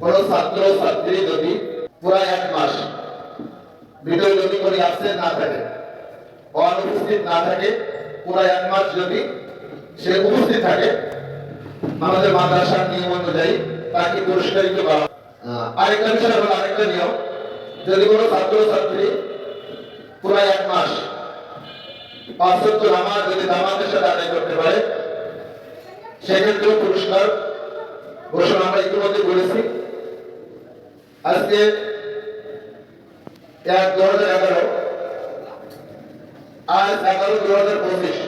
কোন ছাত্রী যদি এক মাস যদি করে absent না থাকে, অনুপস্থিত না থাকে পুরা এক মাস যদি সে উপস্থিত থাকে, আমাদের মাদ্রাসার নিয়ম অনুযায়ী তাকে আরেকটা হলো আরেকটা নিয়ম, যদি কোনো ছাত্র ছাত্রী পুরো মাস নামাজ যদি জামাতের সাথে আদায় করতে পারে, সেক্ষেত্রেও পুরস্কার ঘোষণা আমরা ইতিমধ্যে বলেছি আজকে এক দু হাজার এগারো, আজ এগারো দু হাজার পঁচিশ।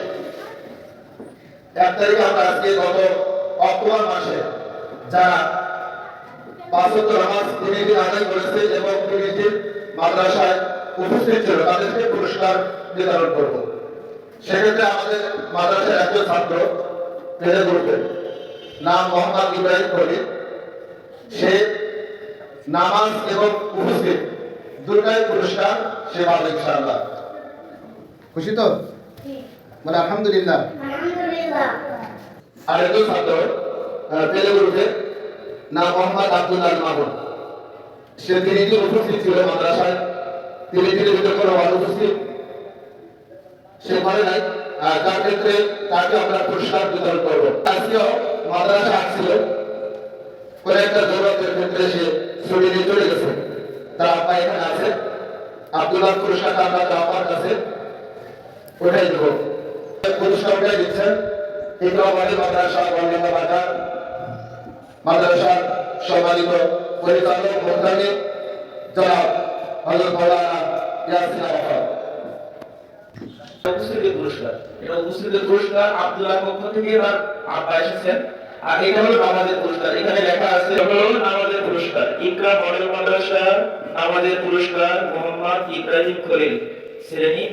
এক তারিখে আমরা আজকে গত অক্টোবর মাসে যারা পাঁচত্ব নামাজ তিনি দিন আদায় করেছে এবং তিনি দিন মাদ্রাসায় উপস্থিত ছিল, তাদেরকে পুরস্কার নির্ধারণ করব। সেক্ষেত্রে আমাদের মাদ্রাসার একজন ছাত্র পেলে করবেন নাম মোহাম্মদ ইব্রাহিম খলিল। সে নামাজ এবং উপস্থিত। দুটাই পুরস্কার সে পাবে ইনশাআল্লাহ। খুশি তো? মানে আলহামদুলিল্লাহ। আর একজন ছাত্র পেলে গ্রুপে নাম মোহাম্মদ আব্দুল আল মামুন। সে তিনি উপস্থিত ছিল মাদ্রাসায় তিনি তিনি অনুপস্থিত সে পারে নাই তার ক্ষেত্রে তাকে আমরা পুরস্কার বিতরণ করব। আজকেও মাদ্রাসা আসছিল, কোন একটা ক্ষেত্রে সে ছুটি চলে গেছে। তার আব্বা এখানে আছে, আব্দুল্লাহ পুরস্কারটা আমরা তার আব্বার কাছে ওটাই দেবো। পুরস্কারটাই দিচ্ছেন ইকরামানি মাদ্রাসা বর্ণনা বাজার, মাদ্রাসার সম্মানিত পরিচালক মোহতামি জনাব হজরত মৌলানা ইয়াসিন আরাফাত উপস্থিতির পুরস্কার। এটা উপস্থিতির পুরস্কার আব্দুল্লাহ পক্ষ থেকে এবার আব্বা এসেছেন। আর এটা হলো আমাদের পুরস্কার। এখানে লেখা আছে আমাদের পুরস্কার। ইকরা মডেল মাদ্রাসা আমাদের পুরস্কার মোহাম্মদ ইব্রাহিম খলিল শ্রেণি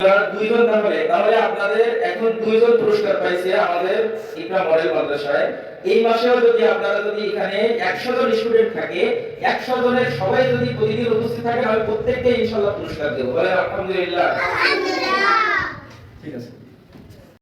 এবার দুইজন তাহলে তাহলে আপনাদের এখন দুইজন পুরস্কার পাইছে আমাদের ইকরা মডেল মাদ্রাসায়। এই মাসেও যদি আপনারা যদি এখানে একশো জন স্টুডেন্ট থাকে একশো জনের সবাই যদি প্রতিদিন উপস্থিত থাকে আমি প্রত্যেককে ইনশাল্লাহ পুরস্কার দেবো। বলে আলহামদুলিল্লাহ। ঠিক আছে।